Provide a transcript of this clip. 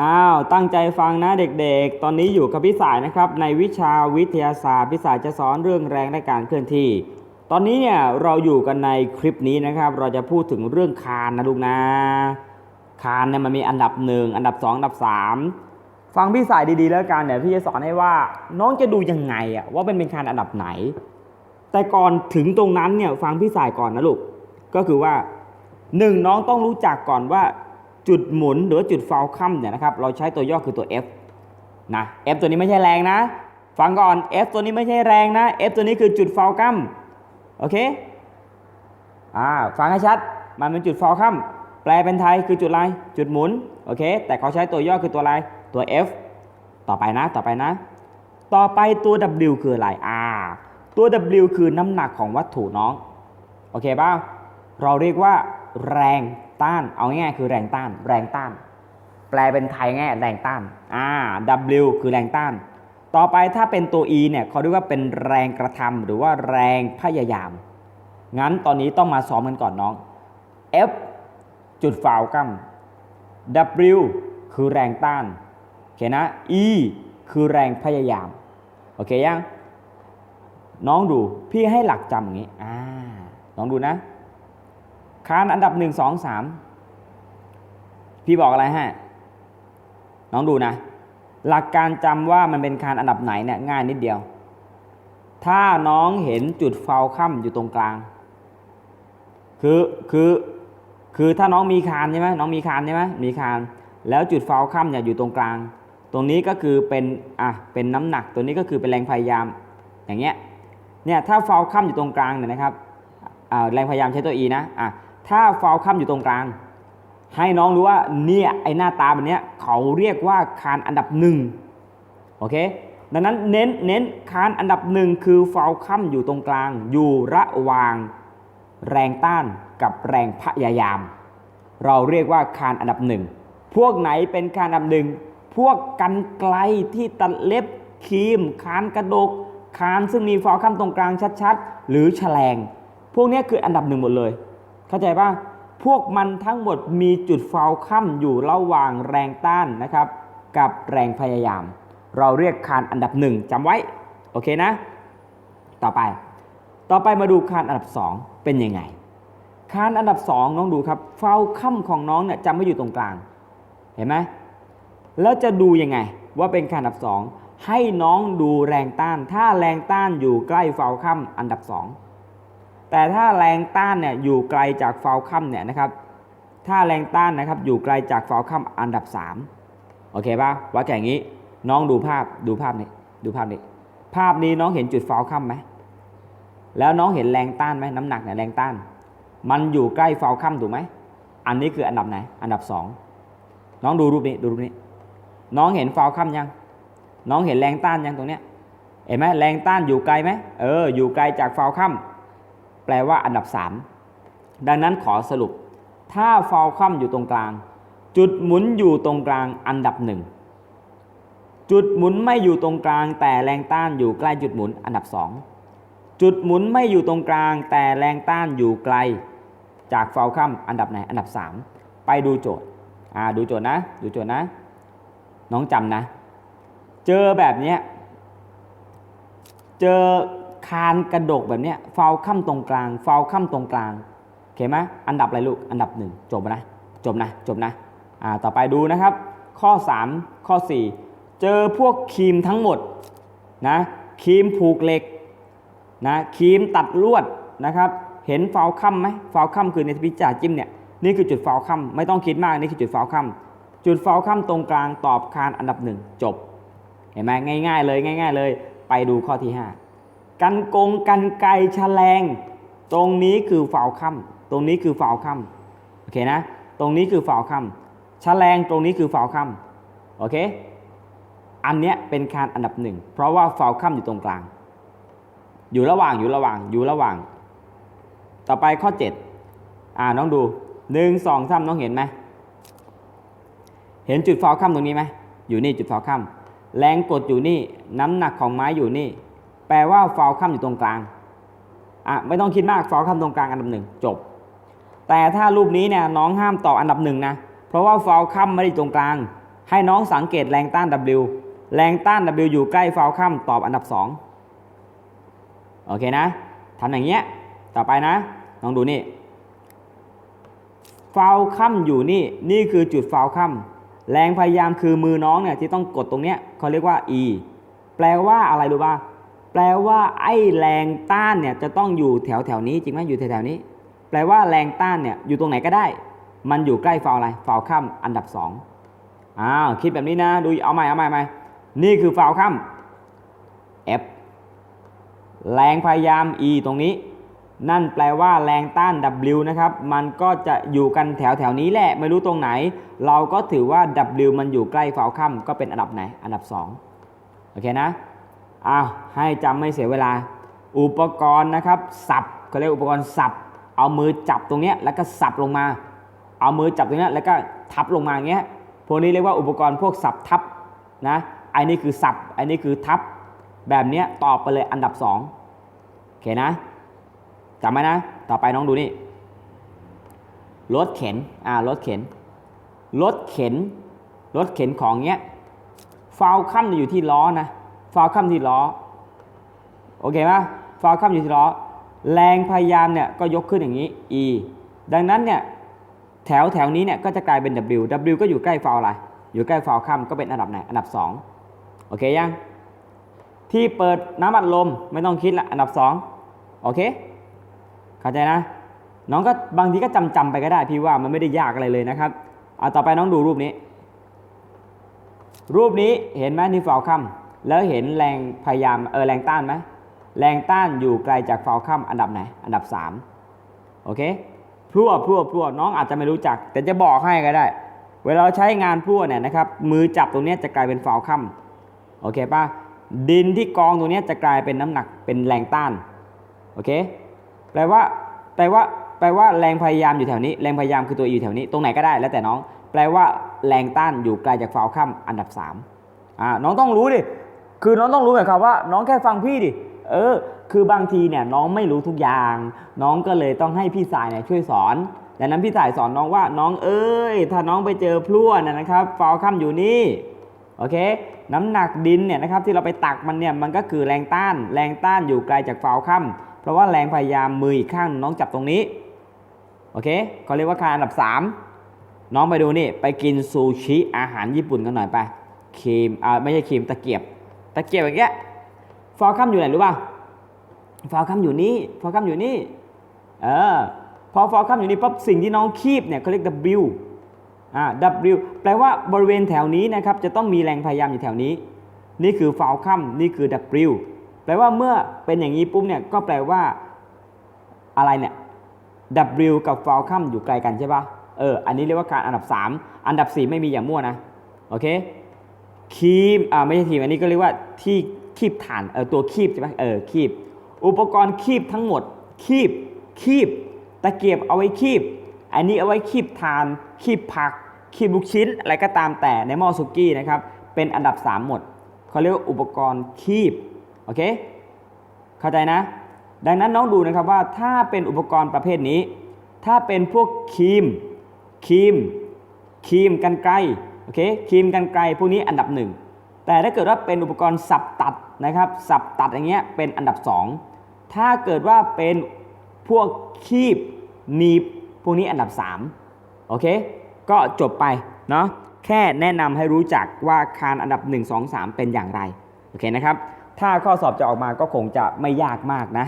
อ้าว ตั้งใจฟังนะเด็กๆ ตอนนี้อยู่กับพี่สายนะครับ ในวิชาวิทยาศาสตร์พี่สายจะสอนเรื่องแรงและการเคลื่อนที่ ตอนนี้เนี่ยเราอยู่กันในคลิปนี้นะครับ เราจะพูดถึงเรื่องคานนะลูกนะคานเนี่ยมันมีอันดับหนึ่งอันดับสองอันดับสามฟังพี่สายดีๆ แล้วกันเดี๋ยวพี่จะสอนให้ว่าน้องจะดูยังไงอะว่าเป็นเป็นคานอันดับไหน แต่ก่อนถึงตรงนั้นเนี่ยฟังพี่สายก่อนนะลูกก็คือว่าหนึ่งน้องต้องรู้จักก่อนว่า จุดหมุนหรือจุดฟาวคัมเนี่ยนะครับเราใช้ตัวย่อคือตัว F นะ F ตัวนี้ไม่ใช่แรงนะ ฟังก่อน F ตัวนี้ไม่ใช่แรงนะ F ตัวนี้คือจุดฟาวคัมโอเคอ่าฟังให้ชัดมันเป็นจุดฟาวคัมแปลเป็นไทยคือจุดอะไรจุดหมุนโอเคแต่เขาใช้ตัวย่อคือตัวอะไรตัว F ต่อไปนะต่อไปนะ ต่อไปตัว W คืออะไรอ่าตัว W คือน้ำหนักของวัตถุน้อง โอเคป่ะเราเรียกว่าแรง ต้าน เอาง่ายๆคือแรงต้าน แรงต้าน แปลเป็นไทยง่ายแรงต้านอ่า W คือแรงต้าน ต่อไปถ้าเป็นตัว E เนี่ยเขาเรียกว่าเป็นแรงกระทำหรือว่าแรงพยายาม งั้นตอนนี้ต้องมาซ้อมกันก่อนน้อง F จุดฟาวกัม W คือแรงต้านโอเคนะ E คือแรงพยายาม โอเคยัง น้องดู พี่ให้หลักจำอย่างนี้ อ่า น้องดูนะ คานอันดับหนึ่งสองสามพี่บอกอะไรฮะ น้องดูนะ หลักการจำว่ามันเป็นคานอันดับไหนเนี่ยง่ายนิดเดียว ถ้าน้องเห็นจุดฟาวค่ำอยู่ตรงกลาง คือคือคือถ้าน้องมีคานใช่ไหมน้องมีคานใช่ไหมมีคาน แล้วจุดฟาวค่ำเนี่ยอยู่ตรงกลาง ตรงนี้ก็คือเป็นอะเป็นน้ำหนัก ตัวนี้ก็คือเป็นแรงพยายามอย่างเงี้ยเนี่ยถ้าฟาวค่ำอยู่ตรงกลางเนี่ยนะครับอ่าแรงพยายามใช้ตัว E นะอะ ถ้าฟาวค่ำอยู่ตรงกลาง ให้น้องรู้ว่าเนี่ยไอหน้าตาแบบเนี้ยเขาเรียกว่าคานอันดับหนึ่งโอเคดังนั้นเน้นเน้นคานอันดับหนึ่งคือฟาวค่ำอยู่ตรงกลาง อยู่ระหว่างแรงต้านกับแรงพยายาม เราเรียกว่าคานอันดับหนึ่งพวกไหนเป็นคานอันดับหนึ่งพวกกันไกลที่ตัดเล็บครีมคานกระดกคานซึ่งมีฟาวค่ำตรงกลางชัดๆ หรือแฉลง พวกนี้คืออันดับหนึ่งหมดเลย เข้าใจป่ะพวกมันทั้งหมดมีจุดฟาวค่ำอยู่ระหว่างแรงต้านนะครับ กับแรงพยายาม เราเรียกคานอันดับหนึ่งจำไว้ โอเคนะ ต่อไป ต่อไปมาดูคานอันดับสองเป็นยังไง คานอันดับสองน้องดูครับฟาวค่ำของน้องเนี่ยจะไม่อยู่ตรงกลาง เห็นไหมแล้วจะดูยังไง ว่าเป็นคานอันดับสองให้น้องดูแรงต้าน ถ้าแรงต้านอยู่ใกล้ฟาวค่ำอันดับสอง แต่ถ้าแรงต้านเนี่ยอยู่ไกลจากฟาวคัมเนี่ยนะครับ ถ้าแรงต้านนะครับอยู่ไกลจากฟาวคัมอันดับ 3 โอเคป่ะว่าแก่อย่างนี้น้องดูภาพดูภาพนี้ดูภาพนี้ ภาพนี้น้องเห็นจุดฟาวคัมไหมแล้วน้องเห็นแรงต้านไหมน้ำหนักเนี่ยแรงต้าน มันอยู่ใกล้ฟาวคัมถูกไหมอันนี้คืออันดับไหน อันดับ 2 น้องดูรูปนี้ดูรูปนี้ น้องเห็นฟาวคัมยัง น้องเห็นแรงต้านยังตรงเนี้ยเห็นไหมแรงต้านอยู่ไกลไหมเอออยู่ไกลจากฟาวคัม แปลว่าอันดับ 3 ดังนั้นขอสรุป ถ้าฟาวคัมอยู่ตรงกลาง จุดหมุนอยู่ตรงกลางอันดับหนึ่งจุดหมุนไม่อยู่ตรงกลาง แต่แรงต้านอยู่ใกล้จุดหมุนอันดับ 2 จุดหมุนไม่อยู่ตรงกลาง แต่แรงต้านอยู่ไกล จากฟาวคัมอันดับไหนอันดับ 3 ไปดูโจทย์อ่าดูโจทย์นะ ดูโจทย์นะ น้องจำนะ เจอแบบเนี้ยเจอ คานกระดกแบบเนี้ยฟาวค่ำตรงกลางฟาวค่ำตรงกลางโอเคไหมอันดับอะไรลูกอันดับหนึ่งจบนะจบนะจบนะอ่าต่อไปดูนะครับ ข้อ 3 ข้อ 4 เจอพวกครีมทั้งหมดนะครีมผูกเหล็กนะครีมตัดลวดนะครับ เห็นฟาวค่ำไหมฟาวค่ำคือในพิจารจิ้มเนี่ยนี่คือจุดฟาวค่ำไม่ต้องคิดมากนี่คือจุดฟาวค่ำจุดฟาวค่ำตรงกลางตอบคานอันดับหนึ่งจบเห็นไหมง่าย ๆ เลยง่าย ๆ เลย ไปดูข้อที่ 5 กันกงกันไกแฉลง ตรงนี้คือฝาวค่ำตรงนี้คือฝาวค่ำโอเคนะ ตรงนี้คือฝาวค่ำแฉลงตรงนี้คือฝาวค่ำโอเค อันเนี้ยเป็นคานอันดับหนึ่งเพราะว่าฝาวค่ำอยู่ตรงกลาง อยู่ระหว่างอยู่ระหว่างอยู่ระหว่าง ต่อไปข้อ 7 อ่าน้องดูหนึ่งสองสามน้องเห็นไหมเห็นจุดฟาวค่ำตรงนี้ไหมอยู่นี่จุดฟาวค่ำแรงกดอยู่นี่ น้ำหนักของไม้อยู่นี่ แปลว่าฟาวค่ำอยู่ตรงกลางอะไม่ต้องคิดมากฟาวค่ำตรงกลางอันดับหนึ่งจบ แต่ถ้ารูปนี้เนี่ยน้องห้ามตอบอันดับหนึ่งนะเพราะว่าฟาวค่ำไม่ได้ตรงกลาง ให้น้องสังเกตแรงต้าน W แรงต้าน W อยู่ใกล้ฟาวคัมตอบอันดับ2โอเคนะทำอย่างเงี้ยต่อไปนะลองดูนี่ฟาวคัมอยู่นี่นี่คือจุดฟาวคัมแรงพยายามคือมือน้องเนี่ยที่ต้องกดตรงเนี้ยเขาเรียกว่า E แปลว่าอะไรรู้ป่ะ แปลว่าไอ้แรงต้านเนี่ยจะต้องอยู่แถวแถวนี้จริงไหมอยู่แถวแถวนี้ แปลว่าแรงต้านเนี่ยอยู่ตรงไหนก็ได้ มันอยู่ใกล้ฟาวอะไรฟาวคัมอันดับ2อ้าวคิดแบบนี้นะดูเอาใหม่เอาใหม่ใหม่นี่คือฟาวคัม F แรงพยายาม E ตรงนี้ นั่นแปลว่าแรงต้าน W นะครับ มันก็จะอยู่กันแถวแถวนี้แหละ ไม่รู้ตรงไหน เราก็ถือว่า W มันอยู่ใกล้ฟาวคัมก็เป็นอันดับไหน อันดับ 2 โอเคนะ อ้าวให้จำไม่เสียเวลา อุปกรณ์นะครับสับเขาเรียกอุปกรณ์สับ เอามือจับตรงเนี้ยแล้วก็สับลงมา เอามือจับตรงเนี้ยแล้วก็ทับลงมาอย่างเงี้ยพวกนี้เรียกว่าอุปกรณ์พวกสับทับนะไอ้นี่คือสับไอ้นี่คือทับ แบบเนี้ยตอบไปเลยอันดับ2โอเคนะจำไว้นะ ต่อไปน้องดูนี่รถเข็นอ่ารถเข็นรถเข็นรถเข็นของเงี้ยฟาวคัมอยู่ที่ล้อนะ ฟาวคัมที่ล้อ โอเคไหมฟาวคัมอยู่ที่ล้อ แรงพยายามเนี่ยก็ยกขึ้นอย่างนี้ E ดังนั้นเนี่ยแถวแถวนี้เนี่ยก็จะกลายเป็น W W ก็อยู่ใกล้ฟาวอะไร อยู่ใกล้ฟาวคัมก็เป็นอันดับไหน อันดับ 2 โอเคยัง ที่เปิดน้ำอัดลมไม่ต้องคิดละอันดับ 2 โอเค เข้าใจนะ น้องก็บางทีก็จำจำไปก็ได้พี่ว่ามันไม่ได้ยากอะไรเลยนะครับเอาต่อไปน้องดูรูปนี้ รูปนี้เห็นไหมนี่ฟาวคัม แล้วเห็นแรงพยายามเออแรงต้านไหมแรงต้านอยู่ไกลจากฟาวคัมอันดับไหน อันดับ 3 โอเคพลั่วพลั่วพลั่วน้องอาจจะไม่รู้จัก แต่จะบอกให้ก็ได้ เวลาเราใช้งานพลั่วเนี่ยนะครับมือจับตรงนี้จะกลายเป็นฟาวคัมโอเคปะดินที่กองตรงนี้จะกลายเป็นน้ำหนักเป็นแรงต้านโอเคแปลว่าแปลว่าแปลว่าแรงพยายามอยู่แถวนี้ แรงพยายามคือตัวอยู่แถวนี้ ตรงไหนก็ได้แล้วแต่น้อง แปลว่าแรงต้านอยู่ไกลจากฟาวคัมอันดับ3อ่าน้องต้องรู้ดิ คือน้องต้องรู้หมายความว่า น้องแค่ฟังพี่ดิ เออ คือบางทีเนี่ยน้องไม่รู้ทุกอย่าง น้องก็เลยต้องให้พี่สายเนี่ยช่วยสอนดังนั้นพี่สายสอนน้องว่าน้องเอ้ย ถ้าน้องไปเจอพลั่วนะนะครับฟาวคัมอยู่นี่ โอเค น้ำหนักดินเนี่ยนะครับที่เราไปตักมันเนี่ยมันก็คือแรงต้าน แรงต้านอยู่ไกลจากฟาวคัมเพราะว่าแรงพยายามมืออีกข้างน้องจับตรงนี้ โอเคเขาเรียกว่าคาอันดับ 3 น้องไปดูนี่ไปกินซูชิอาหารญี่ปุ่นกันหน่อยไปครีมอ่าไม่ใช่ครีมตะเกียบ ตะเกียบอย่างเงี้ยฟอลคัมอยู่ไหนรู้ป่ะฟอลคัมอยู่นี่ฟอลคัมอยู่นี่เออพอฟอลคัมอยู่นี่ปั๊บสิ่งที่น้องคีบเนี่ยเขาเรียก W อ่า W แปลว่าบริเวณแถวนี้นะครับจะต้องมีแรงพยายามอยู่แถวนี้ นี่คือฟาวคัมนี่คือ W แปลว่าเมื่อเป็นอย่างนี้ปุ๊บเนี่ยก็แปลว่าอะไรเนี่ย W กับฟาวคัมอยู่ไกลกันใช่ปะเออ อันนี้เรียกว่าการอันดับ 3 อันดับ 4 ไม่มีอย่างมั่วนะ โอเค คีบอ่าไม่ใช่ทีมอันนี้ก็เรียกว่าที่คีบฐานเออตัวคีบใช่ไหมเออคีบ อุปกรณ์คีบทั้งหมด คีบคีบ ตะเกียบเอาไว้คีบ อันนี้เอาไว้คีบทาน คีบผัก คีบลูกชิ้น อะไรก็ตามแต่ในหม้อสุกี้นะครับ เป็นอันดับ 3 หมดเขาเรียกว่าอุปกรณ์คีบโอเคเข้าใจนะ ดังนั้นน้องดูนะครับว่าถ้าเป็นอุปกรณ์ประเภทนี้ ถ้าเป็นพวกครีมครีมครีมกันไกล โอเคครีมกันไกลพวกนี้อันดับหนึ่งแต่ถ้าเกิดว่าเป็นอุปกรณ์สับตัดนะครับสับตัดอย่างเงี้ยเป็นอันดับสองถ้าเกิดว่าเป็นพวกคีบหนีบพวกนี้อันดับสามโอเคก็จบไปเนาะแค่แนะนำให้รู้จักว่าคานอันดับ 1 2 3 เป็นอย่างไรโอเคนะครับถ้าข้อสอบจะออกมาก็คงจะไม่ยากมากนะ